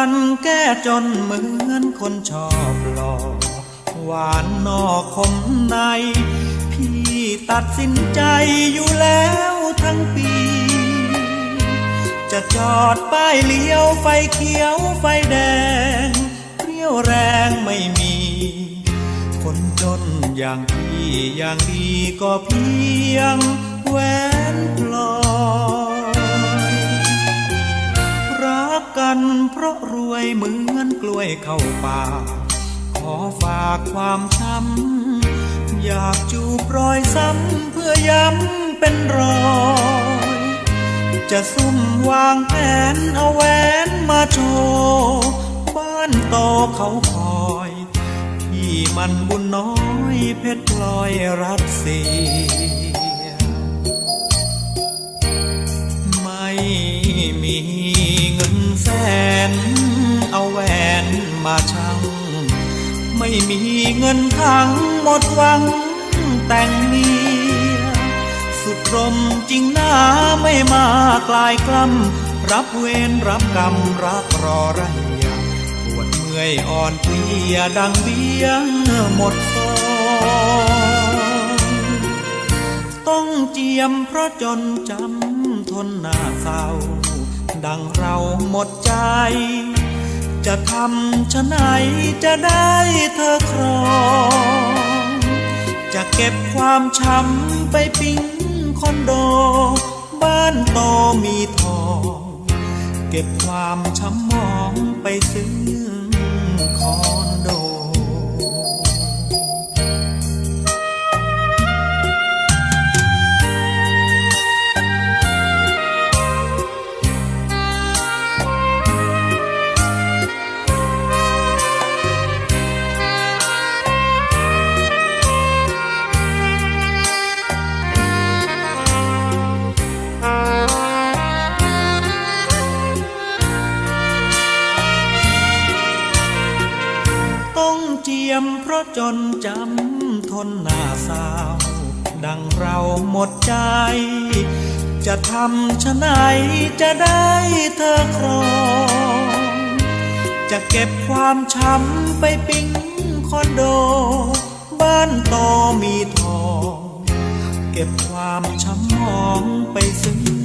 ันแก้จนเหมือนคนชอบหลอกหวานนอกคมใน พี่ตัดสินใจอยู่แล้วทั้งปี จะจอดป้ายเลี้ยวไฟเขียวไฟแดงเรี่ยวแรงไม่มี คนจนอย่างพี่อย่างดีก็เพียง ราะรวยเหมือนกล้วยเข้าป่า ขอฝากความช้ำอยากจูบรอยซ้ำเพื่อย้ำเป็นรอยจะซุ่มวางแผนเอาแหวนมาโชว์บ้านโตเขาคอยพี่มันบุญน้อยเพชรพลอยรักเสี แสน เอาแหวนมาชัง ไม่มีเงินทั้งหมดหวังแต่งเมีย สุดรมจริงหน้าไม่มากลายกล้ำรับเวรรับกรรมรักรอไรยาปวดเมื่อยอ่อนเพลียดังเบี้ยหมดฟองต้องเจียมเพราะจนจำทนหน้าเศร้า ดังเราหมดใจ จะทำชะไหนจะได้เธอครองจะเก็บความช้ำไปปิ้งคอนโด บ้านโตมีทอง เก็บความช้ำมองไปซื้อ มเพราะจนจำทนหน้าสาว ดังเราหมดใจ จะทำชะไหนจะได้เธอครอง จะเก็บความช้ำไปปิ้งคอนโด บ้านโตมีทอง เก็บความช้ำมองไปซื้อ